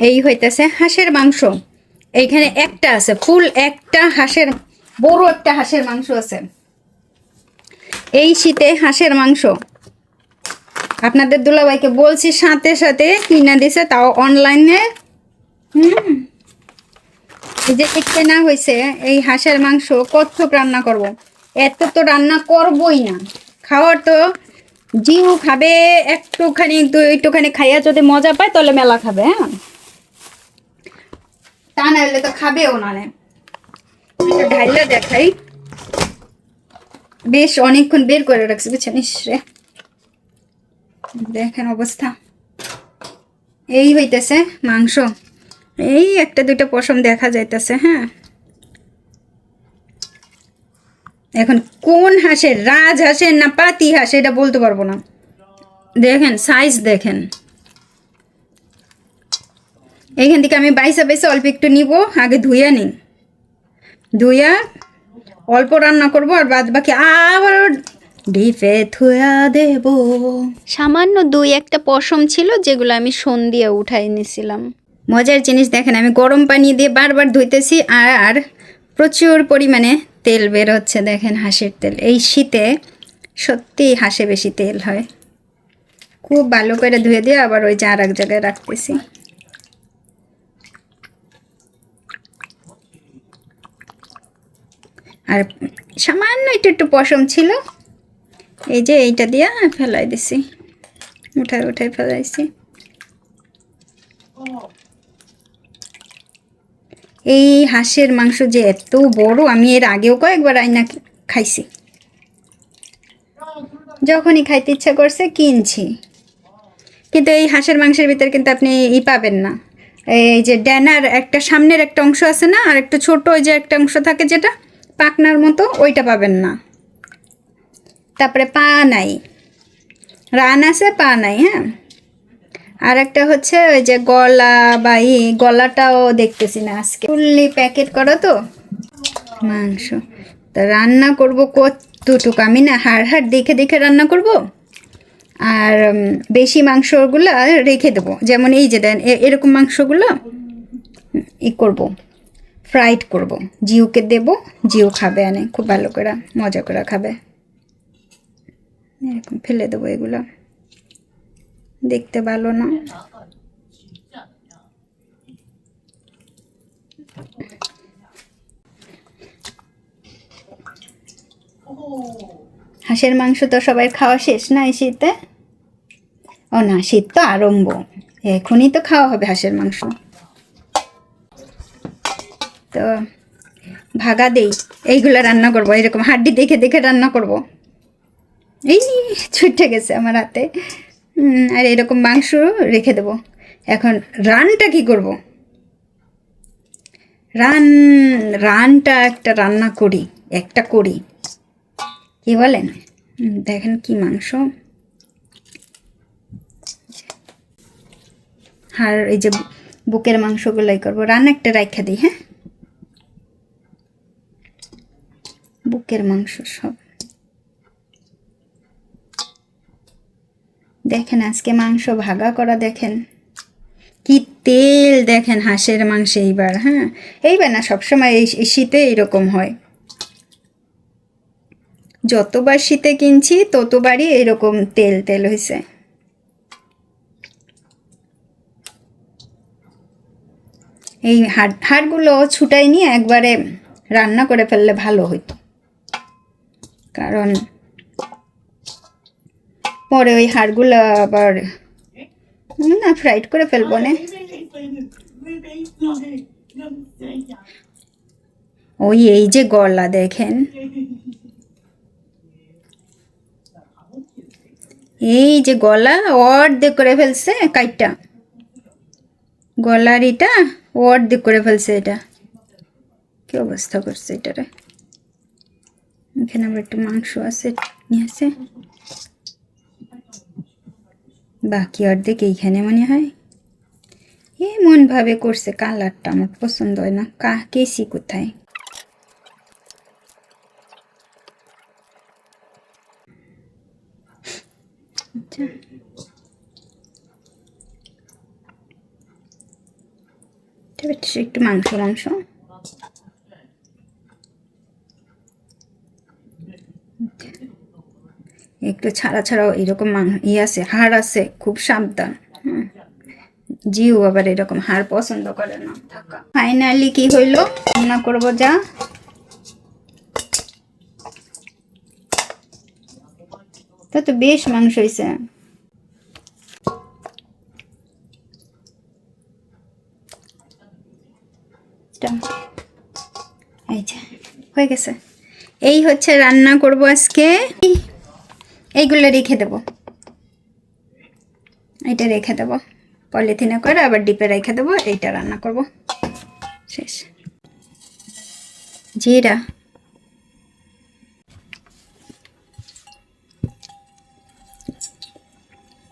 এই হইতেছে হাঁসের মাংস। এইখানে একটা আছে, ফুল একটা হাঁসের, বড় একটা হাঁসের মাংস আছে। এই শীতে হাঁসের মাংস। আপনাদের দুলাভাইকে বলছি সাথে সাথে কিনা দিছে, তাও অনলাইনে। হুম। এই যে কেনা হয়েছে এই হাঁসের মাংস কতটুক রান্না করব। এত তো রান্না করবই না। খাওয়ার তো জিউ খাবে, একটুখানি একটুখানি খাইয়া যদি মজা পায়, তাহলে মেলা খাবে হ্যাঁ? তা না হলে তো খাবেও না ঢাইলা দেখাই। বেশ, অনেকক্ষণ বের করে রাখছি বুঝছেন ইসরে দেখেন অবস্থা। এই হইতেছে মাংস। এই একটা দুইটা পশম দেখা যাইতেছে হ্যাঁ। এখন কোন হাঁসের, রাজ হাঁসের না পাতি হাঁস, এটা বলতে পারব না। দেখেন সাইজ দেখেন। এইখান থেকে আমি বাইসা বাইসা অল্প একটু নিব আগে ধুইয়া নিই। ধুইয়া অল্প রান্না করব আর বাদ বাকি আবার ডিপে থুয়া দেব। সামান্য দুই একটা পশম ছিল যেগুলো আমি সন দিয়ে উঠাই নিছিলাম। মজার জিনিস দেখেন আমি গরম পানি দিয়ে বারবার ধুইতেছি আর প্রচুর পরিমাণে তেল বের হচ্ছে দেখেন হাঁসের তেল। এই শীতে সত্যি হাঁসে বেশি তেল হয়। খুব ভালো করে ধুয়ে দিয়ে আবার ওই যে আর এক জায়গায় রাখতেছি। আর সামান্য একটু একটু পশম ছিল। এই যে এইটা দিয়ে ফেলাই দিছি। উঠায় উঠায় ফেলাইছি। এই হাঁসের মাংস যে এত বড়, আমি এর আগেও কয়েকবার আইনা খাইছি। যখনই খাইতে ইচ্ছা করছে কিনছি। কিন্তু এই হাঁসের মাংসের ভিতরে কিন্তু আপনি ই পাবেন না। এই যে ড্যানার একটা সামনের একটা অংশ আছে না, আর একটা ছোট ওই যে একটা অংশ থাকে যেটা পাকনার মতো ওইটা পাবেন না। তারপরে পা নাই। রান আছে, পা নাই হ্যাঁ? আর একটা হচ্ছে ওই যে গলা বা ই, গলাটাও দেখতেছি না আজকে। ফুললি প্যাকেট করা তো? মাংস। তা রান্না করব কতটুকু? আমি না হাড় হাড় দেখে দেখে রান্না করব, আর বেশি মাংসগুলো রেখে দেবো। যেমন এই যে দেন এরকম মাংসগুলো, ই করব। ফ্রাইড করব। জিওকে দেব, জিও খাবে আনে খুব ভালো করে, মজা করে খাবে। এরকম ফেলে দেবো এগুলো। দেখতে ভালো না? হাঁসের মাংস তো সবাই খাওয়া শেষ না এই শীতে? ও না, শীত তো আরম্ভ। এখনই তো খাওয়া হবে হাঁসের মাংস। তো ভাগা দেই, এইগুলো রান্না করব, এরকম হাড্ডি দেখে দেখে রান্না করব। এই ছুটে গেছে আমার হাতে। আর এরকম মাংস রেখে দেব। এখন রানটা কি করব? রান, রানটা একটা রান্না করি, একটা করি। কি বলেন? দেখেন কি মাংস। আর এই যে বুকের মাংসগুলাই করব। রান একটা রাখা দিই হ্যাঁ? বুকের মাংস সব। দেখেন আজকে মাংস ভাগা করা দেখেন। কি তেল দেখেন হাঁসের মাংসে এইবার হ্যাঁ? এইবার না, সবসময় এই শীতে এইরকম হয়। যতবার শীতে কিনছি, ততবারই এরকম তেল তেল হয়েছে এই হাড়, হাড়গুলো ছুটাই নিয়ে একবারে রান্না করে ফেললে ভালো হতো কারণ পরে ওই হাড়গুলো আবার না ফ্রাইড করে ফেলব না। ওই এই যে গলা দেখেন। এই যে গলা অর্ধেক করে ফেলছে কাইটটা। গলার এটা অর্ধেক করে ফেলছে এটা। কি অবস্থা করছে এটারে? এখানে আবার একটু মাংস আছে আসে বাকি অর্ধেক এইখানে মনে হয়। এমন ভাবে করছে, কালারটা আমার পছন্দ হয় না। কা, কেসি কোথায়? আচ্ছা। একটু মাংস মাংস। একটু ছাড়া ছাড়াও এরকম মাং- ই আছে, হাড় আছে, খুব সাবধান। জিও আবার এরকম হাড় পছন্দ করে না। থাকা ফাইনালি কি হইল? রান্না করব যা। তা তো বেশ মাংস হয়েছে হয়ে গেছে। এই হচ্ছে রান্না করব আজকে। এইগুলো রেখে দেব। এটা রেখে দেব। পলিথিনে করে আবার ডিপে রেখে দেবো। এইটা রান্না করব। শেষ। জিরা।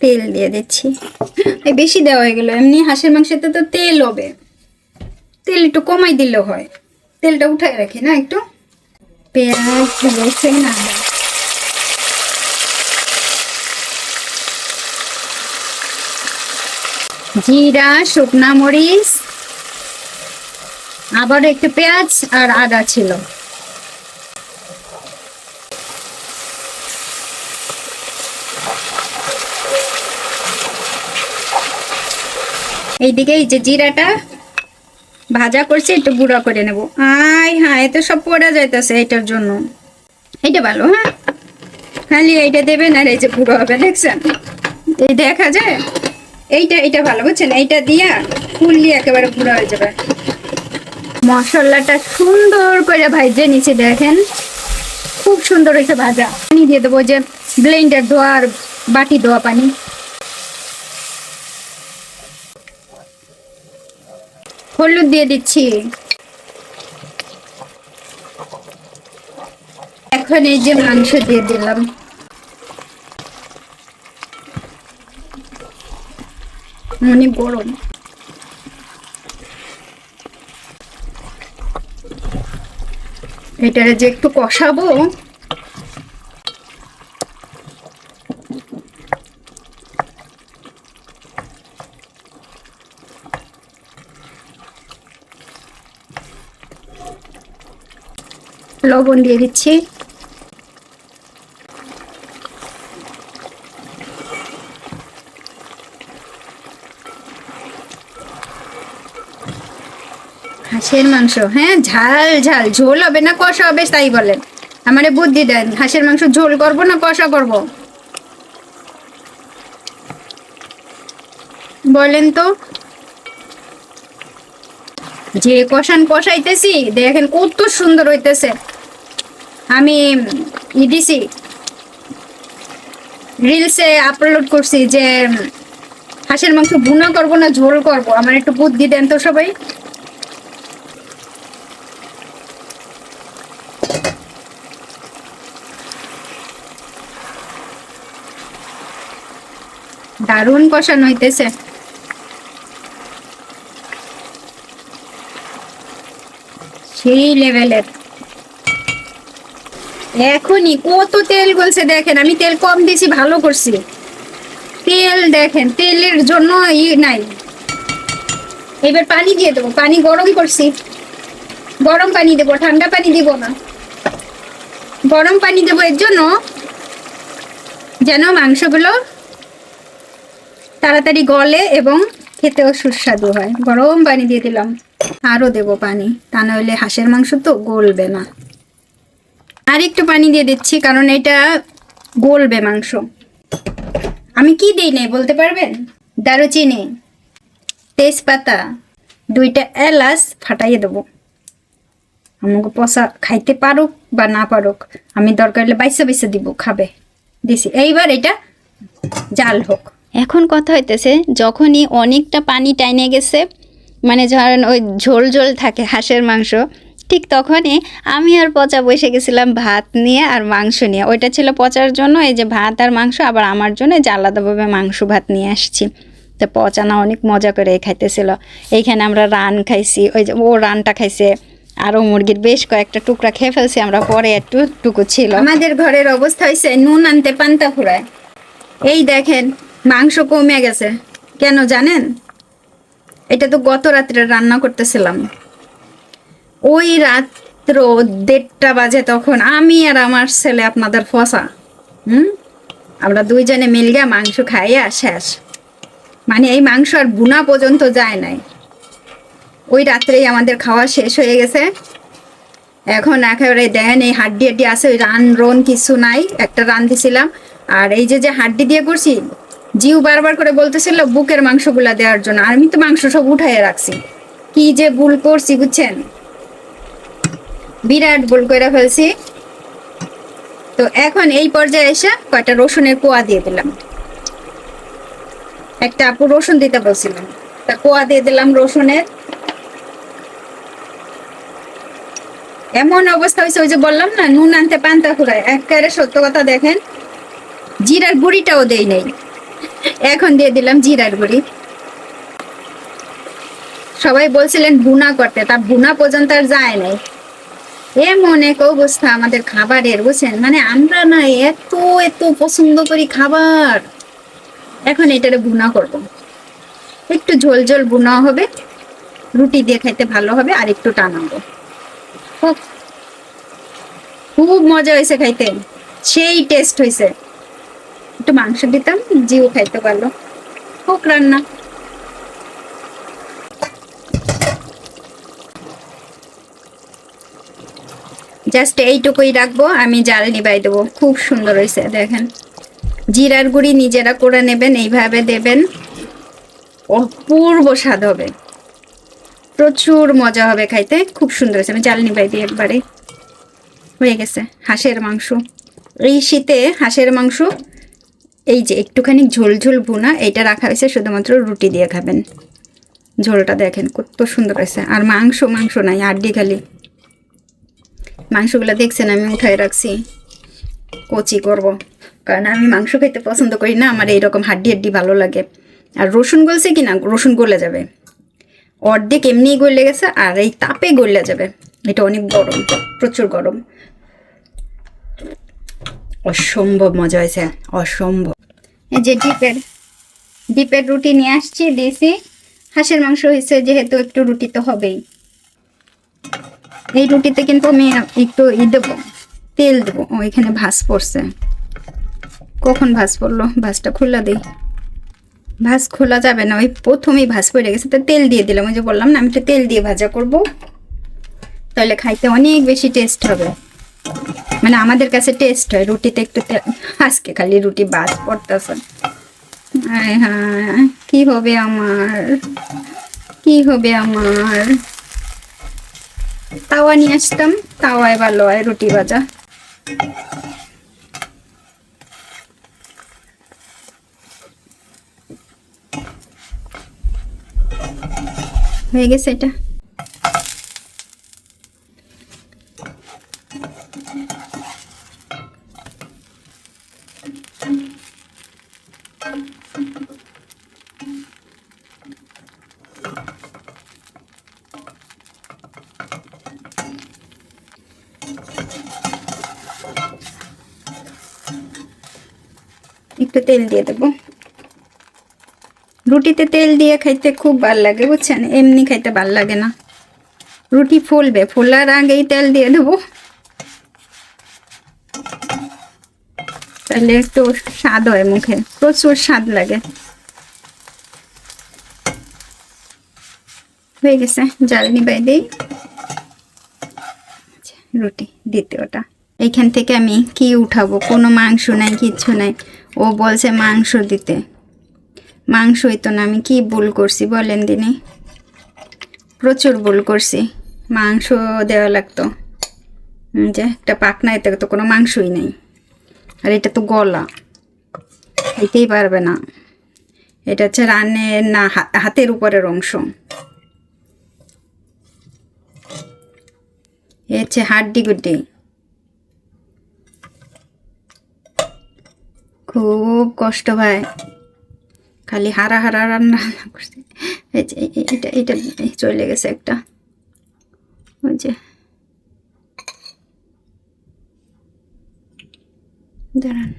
তেল দিয়ে দিচ্ছি। এই বেশি দেওয়া হয়ে গেল। এমনি হাঁসের মাংসতে তো তেল হবে। তেল একটু কমাই দিলেও হয়। তেলটা উঠাই রাখি না একটু? পেঁয়াজ, রসুন, আদা। জিরা, শুকনা মরিচ, আবার একটু পেঁয়াজ আর আদা ছিল। এইদিকে এই যে জিরাটা ভাজা করছি, একটু গুঁড়া করে নেব। আয় হ্যাঁ এত সব পড়া যাইতেছে এটার জন্য। এইটা ভালো হ্যাঁ? খালি এইটা দেবেন আর এই যে গুঁড়ো হবে, দেখছেন? এই দেখা যায়? এইটা এইটা ভালো বুঝছেন? এইটা দিয়া ফুললি একেবারে গুঁড়ো হয়ে যাবে। মশলাটা সুন্দর করে ভাইজে নিচে দেখেন। খুব সুন্দর হয়েছে ভাজা। পানি দিয়ে দেবো যে ব্লেন্ডার ধোয়া আর বাটি ধোয়া পানি। হলুদ দিয়ে দিচ্ছি। এখন এই যে মাংস দিয়ে দিলাম। মনে গরম। এটারে যে একটু কষাবো। লবণ দিয়ে দিচ্ছি। হাঁসের মাংস হ্যাঁ? ঝাল ঝাল। ঝোল হবে না, কষা হবে, তাই বলেন আমারে বুদ্ধি দেন, হাঁসের মাংস ঝোল করব না, কষা করব? বলেন তো। যে কষান কষাইতেছি, দেখেন কত সুন্দর হইতেছে। আমি ই দিছি। রিলসে আপলোড করছি যে, হাঁসের মাংস ভুনা করব না, ঝোল করব? আমার একটু বুদ্ধি দেন তো সবাই। দারুণ কষানো হইতেছে। সেই লেভেলের এখনই কত তেল গলছে দেখেন, আমি তেল কম দিছি, ভালো করছি। তেল দেখেন, তেলের জন্য ই নাই। এবার পানি দিয়ে দেবো, পানি গরম করছি। গরম পানি দেবো, ঠান্ডা পানি দিব না। গরম পানি দেবো এর জন্য যেন মাংসগুলো তাড়াতাড়ি গলে এবং খেতেও সুস্বাদু হয়। গরম পানি দিয়ে দিলাম। আরও দেবো পানি। তা নাহলে হাঁসের মাংস তো গলবে না। আর একটু পানি দিয়ে দিচ্ছি, কারণ এটা গলবে মাংস। আমি কি দিই নেই, বলতে পারবেন? দারুচিনি, তেজপাতা, দুইটা এলাচ ফাটাইয়ে দেবো। আমাকে পচা খাইতে পারুক বা না পারুক, আমি দরকার হলে বাইসা বাইসা দিব, খাবে। দিছি। এইবার এটা জাল হোক। এখন কথা হইতেছে, যখনই অনেকটা পানি টাইনে গেছে মানে ধরেন ওই ঝোল ঝোল থাকে হাঁসের মাংস, ঠিক তখনই আমি আর পচা বসে গেছিলাম ভাত নিয়ে আর মাংস নিয়ে। ওইটা ছিল পচার জন্য, এই যে ভাত আর মাংস, আবার আমার জন্য যে আলাদাভাবে মাংস ভাত নিয়ে আসছি। তো পচানা অনেক মজা করে খাইতেছিল। এইখানে আমরা রান খাইছি, ওই যে ও রানটা খাইছে আরও মুরগির বেশ কয়েকটা টুকরা খেয়ে ফেলছি, আমরা পরে একটু টুকু ছিল। আমাদের ঘরের অবস্থা হয়েছে নুন আনতে পান্তা ফুরায়। এই দেখেন মাংস কমে গেছে। কেন জানেন? এটা তো গত রাত্রে রান্না করতেছিলাম। ওই রাত্র দেড়টা বাজে তখন আমি আর আমার ছেলে আপনাদের ফসা, হুম? আমরা দুইজনে মিলগে মাংস খাইয়া শেষ। মানে এই মাংস আর বুনা পর্যন্ত যায় নাই। ওই রাত্রেই আমাদের খাওয়া শেষ হয়ে গেছে। এখন একেবারে দেখেন এই হাড্ডি হাড্ডি আছে, ওই রান রন কিছু নাই, একটা রান দিছিলাম। আর এই যে যে হাড্ডি দিয়ে করছি জিউ বারবার করে বলতেছিল, বুকের মাংসগুলা দেওয়ার জন্য। আর আমি তো মাংস সব উঠাইয়ে রাখছি। কি যে ভুল করছি, বুঝছেন? বিরাট ভুল করে ফেলছি। তো এখন এই পর্যায়ে এসে কয়টা রসুনের কোয়া দিয়ে দিলাম। একটা আপু রসুন দিতে বলছিলাম তা কোয়া দিয়ে দিলাম রসুনের। এমন অবস্থা হয়েছে ওই যে বললাম না, নুন আনতে পান্তা ফুরায়। একেবারে সত্য কথা দেখেন, জিরার গুঁড়িটাও দেই নাই। এখন দিয়ে দিলাম জিরার গুঁড়ি। সবাই বলছিলেন বুনা করতে, তা বুনা পর্যন্ত আর যায় নাই। এমন এক অবস্থা আমাদের খাবারের, বুঝছেন? মানে আমরা না এত এত পছন্দ করি খাবার। এখন এটারে বুনা করব। একটু ঝোল ঝোল বুনা হবে, রুটি দিয়ে খাইতে ভালো হবে, আর একটু টানাবো। খুব খুব মজা হয়েছে খাইতে। সেই টেস্ট হয়েছে একটু মাংস দিতাম, জিও খাইতে পারল। হোক, রান্না। জাস্ট এইটুকুই রাখব, আমি জাল নিবাই দেবো। খুব সুন্দর হয়েছে, দেখেন। জিরার গুঁড়ি নিজেরা করে নেবেন, এইভাবে দেবেন। অপূর্ব স্বাদ হবে। প্রচুর মজা হবে খাইতে, খুব সুন্দর হয়েছে, আমি জাল নিবাই দিই একবারে। হয়ে গেছে, হাঁসের মাংস। এই শীতে হাঁসের মাংস এই যে একটুখানি ঝোল ঝোল ভুনা এইটা রাখা হয়েছে শুধুমাত্র রুটি দিয়ে খাবেন। ঝোলটা দেখেন কত সুন্দর হয়েছে। আর মাংস মাংস নাই আড্ডি খালি। মাংসগুলো দেখছেন, আমি উঠায় রাখছি। কচি করব। কারণ আমি মাংস খেতে পছন্দ করি না, আমার এইরকম হাড্ডি হাড্ডি ভালো লাগে। আর রসুন গলছে কি না রসুন গলে যাবে। অর্ধেক এমনি গলে গেছে, আর এই তাপে গলে যাবে। এটা অনেক গরম, প্রচুর গরম। অসম্ভব মজা হয়েছে, অসম্ভব। এই যে ডিপের ডিপের রুটি নিয়ে আসছি, দিয়েছি। হাঁসের মাংস হয়েছে, যেহেতু একটু রুটি তো হবেই। এই রুটিতে কিন্তু আমি একটু ই দেবো, তেল দেবো। ও, এখানে ভাস পড়ছে। কখন ভাস পড়ল? ভাসটা খোলা দিই ভাস খোলা যাবে না, ওই প্রথমেই ভাস পড়ে গেছে, তো তেল দিয়ে দিলাম। ওই যে বললাম না, আমি একটু তেল দিয়ে ভাজা করব। তাহলে খাইতে অনেক বেশি টেস্ট হবে। মানে আমাদের কাছে টেস্ট হয়, রুটিতে একটু আজকে খালি রুটি বাদ পড়তেছে কি হবে আমার? কি হবে আমার? তাওয়া নিয়ে আসতাম, তাওয়ায় ভালো হয় রুটি ভাজা। হয়ে গেছে এটা। একটু তেল দিয়ে দেবো। রুটিতে তেল দিয়ে খাইতে খুব ভালো লাগে বুঝছেন? এমনি খাইতে ভালো লাগে না। রুটি ফুলবে ফোলার আগেই তেল দিয়ে দেবো। তাহলে একটু স্বাদ হয় মুখে প্রচুর স্বাদ লাগে। হয়ে গেছে জ্বালনি বাই দিই। আচ্ছা, রুটি দ্বিতীয়টা এইখান থেকে আমি কি উঠাবো? কোনো মাংস নাই কিচ্ছু নাই। ও বলছে মাংস দিতে। মাংসই তো না, আমি কি ভুল করছি বলেন দিনে। প্রচুর ভুল করছি, মাংস দেওয়া লাগতো। যে একটা পাকনা এতে তো কোনো মাংসই নেই। আর এটা তো গলা খাইতেই পারবে না। এটা হচ্ছে রানের না হাতের উপরের অংশ। এ হচ্ছে হাড্ডি গুড্ডি। খুব কষ্ট ভাই। খালি হারা হারা রান্না করছি। এটা এটা চলে গেছে একটা। ওই যে। দাঁড়ান।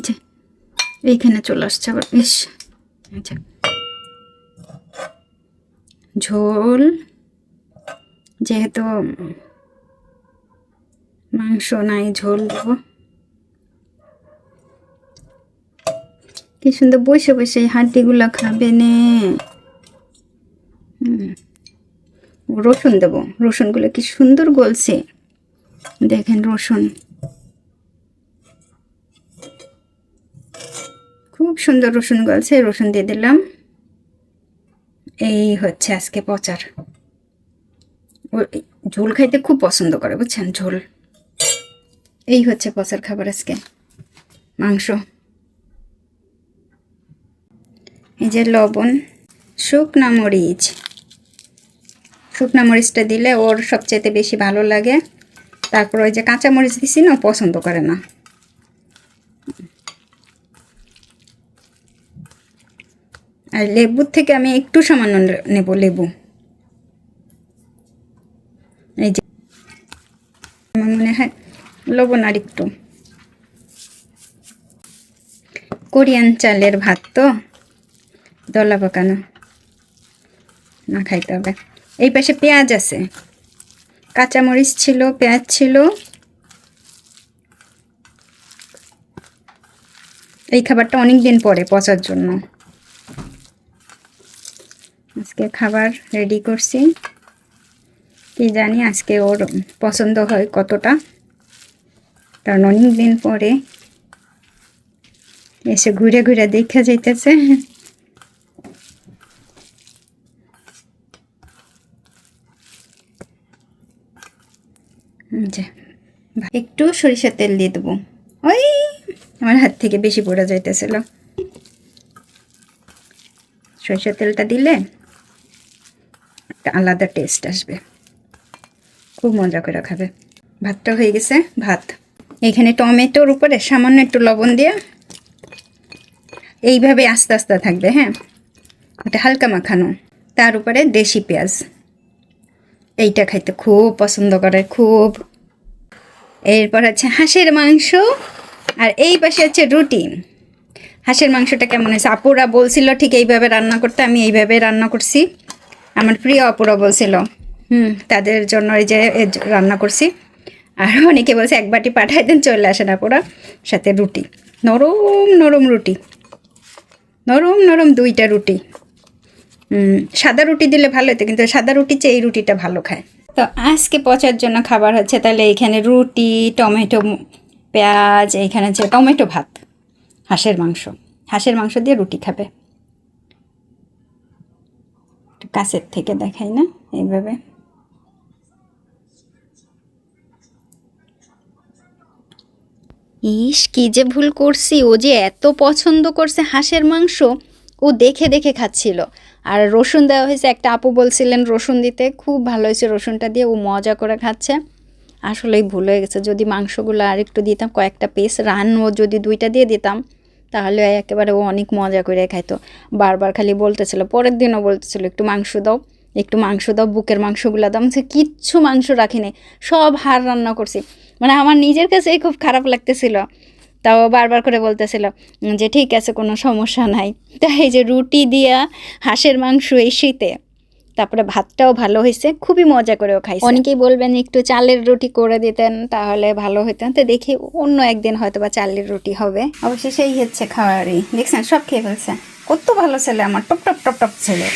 যে, এইখানে চলে আসছে আবার। বেশ আচ্ছা ঝোল, যেহেতু মাংস নাই, ঝোল দেবো। কি সুন্দর বসে বসে এই হাড্ডিগুলো খাবে নে। রসুন দেবো। রসুনগুলো কি সুন্দর গলছে। দেখেন রসুন। খুব সুন্দর রসুন গলছে, রসুন দিয়ে দিলাম। এই হচ্ছে আজকে পচার। ঝোল খাইতে খুব পছন্দ করে, বুঝছেন? ঝোল। এই হচ্ছে পচার খাবার আজকে। মাংস। এই যে লবণ, শুকনা মরিচ। শুকনা মরিচটা দিলে ওর সবচেয়ে বেশি ভালো লাগে। তারপর ওই যে কাঁচা মরিচ দিছি না পছন্দ করে না। আর লেবুর থেকে আমি একটু সামান্য নেব লেবু। এই যে, আমার মনে হয় লবণ আর একটু। কোরিয়ান চালের ভাত তো? দলা পাকানো না খাইতে হবে। এই পাশে পেঁয়াজ আছে। কাঁচামরিচ ছিল, পেঁয়াজ ছিল। এই খাবারটা অনেক দিন পরে পচার জন্য। আজকে খাবার রেডি করছি। কি জানি আজকে ওর পছন্দ হয় কতটা। কারণ অনেক দিন পরে এসে ঘুরে ঘুরে দেখা যাইতেছে। যে একটু সরিষার তেল দিয়ে দেবো। ওই আমার হাত থেকে বেশি পড়ে যাইতেছিল। সরিষার তেলটা দিলে একটা আলাদা টেস্ট আসবে। খুব মজা করে খাবে। ভাতটা হয়ে গেছে, ভাত। এখানে টমেটোর উপরে সামান্য একটু লবণ দিয়ে এইভাবে আস্তে আস্তে থাকবে হ্যাঁ? এটা হালকা মাখানো। তার উপরে দেশি পেঁয়াজ। এইটা খাইতে খুব পছন্দ করে, খুব এরপর আছে হাঁসের মাংস, আর এই পাশে আছে রুটি। হাঁসের মাংসটা কেমন হয়েছে? আপুরা বলছিল ঠিক এইভাবে রান্না করতে, আমি এইভাবে রান্না করছি। আমার প্রিয় আপুরা বলছিল, হুম, তাদের জন্য এই যে রান্না করছি। আর অনেকে বলছে, এক বাটি পাঠাই দেন, চলে আসেন আপুরা। সাথে রুটি, নরম নরম রুটি। নরম নরম দুইটা রুটি। সাদা রুটি দিলে ভালো হতো, কিন্তু সাদা রুটি চেয়ে এই রুটিটা ভালো খায়। তো আজকে পচার জন্য খাবার হচ্ছে তাহলে এখানে রুটি, টমেটো, পেঁয়াজ এইখানে হচ্ছে টমেটো ভাত, হাঁসের মাংস। হাঁসের মাংস দিয়ে রুটি খাবে। কাছের থেকে দেখাই না, এইভাবে। ইস, কি যে ভুল করছি। ও যে এত পছন্দ করছে হাঁসের মাংস, ও দেখে দেখে খাচ্ছিল। আর রসুন দেওয়া হয়েছে। একটা আপু বলছিলেন, রসুন দিতে খুব ভালো হয়েছে রসুনটা দিয়ে। ও মজা করে খাচ্ছে। আসলেই ভুল হয়ে গেছে। যদি মাংসগুলো আর একটু দিতাম, কয়েকটা পিস রান ও যদি দুইটা দিয়ে দিতাম, তাহলে একেবারে ও অনেক মজা করে খাইতো। বারবার খালি বলতেছিল, পরের দিনও বলতেছিল, একটু মাংস দাও, একটু মাংস দাও, বুকের মাংসগুলো দাম সে কিচ্ছু মাংস রাখিনি, সব হাড় রান্না করছি। মানে আমার নিজের কাছেই খুব খারাপ লাগতেছিল। তাও বারবার করে বলতেছিল যে ঠিক আছে কোনো সমস্যা নাই। তাই এই যে রুটি দিয়া হাঁসের মাংস এই শীতে তারপরে ভাতটাও ভালো হয়েছে খুবই মজা করেও খাইছে। অনেকেই বলবেন একটু চালের রুটি করে দিতেন তাহলে ভালো হতো তো দেখি অন্য একদিন হয়তো বা চালের রুটি হবে। অবশ্যই সেই হচ্ছে খাওয়ারই। দেখছেন সব খেয়ে ফেলছে। কত ভালো ছেলে আমার টপ টপ টপ টপ ছেলে।